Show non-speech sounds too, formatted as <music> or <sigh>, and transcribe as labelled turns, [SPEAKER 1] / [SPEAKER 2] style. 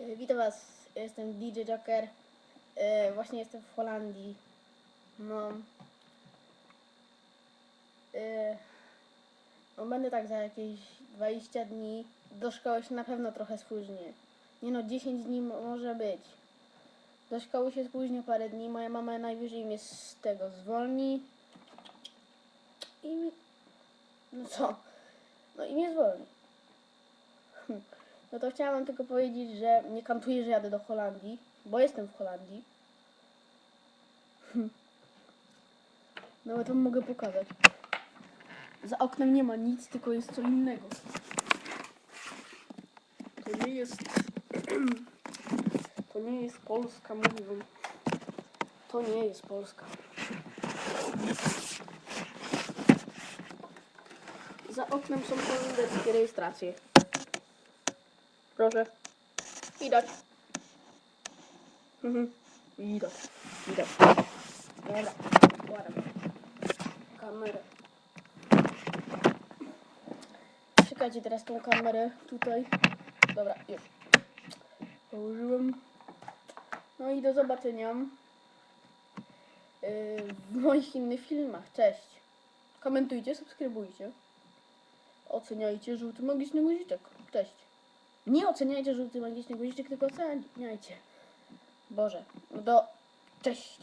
[SPEAKER 1] E, Witam Was, jestem DJ Joker. E, Właśnie jestem w Holandii. No. E, No będę tak za jakieś 20 dni. Do szkoły się na pewno trochę spóźnię. Nie no, 10 dni mo- może być. Do szkoły się spóźnię parę dni. Moja mama najwyżej mnie z tego zwolni. I mi... No co? No i mnie zwolni. Hm. No to chciałam wam tylko powiedzieć, że nie kantuję, że jadę do Holandii, bo jestem w Holandii. <laughs> No to mogę pokazać. Za oknem nie ma nic, tylko jest co innego. To nie jest... <clears throat> To nie jest Polska, mówię. To nie jest Polska. Za oknem są holenderskie rejestracje. Proszę. Widać. Mhm. Widać. Widać. Dobra. Kładam. Kamerę. Czekajcie teraz tą kamerę tutaj. Dobra, już. Położyłem. No i do zobaczenia yy, w moich innych filmach. Cześć. Komentujcie, subskrybujcie. Oceniajcie żółty magiczny guziczek. Cześć. Nie oceniajcie żółty magiczny guziczek, tylko oceniajcie. Boże. No do... Cześć.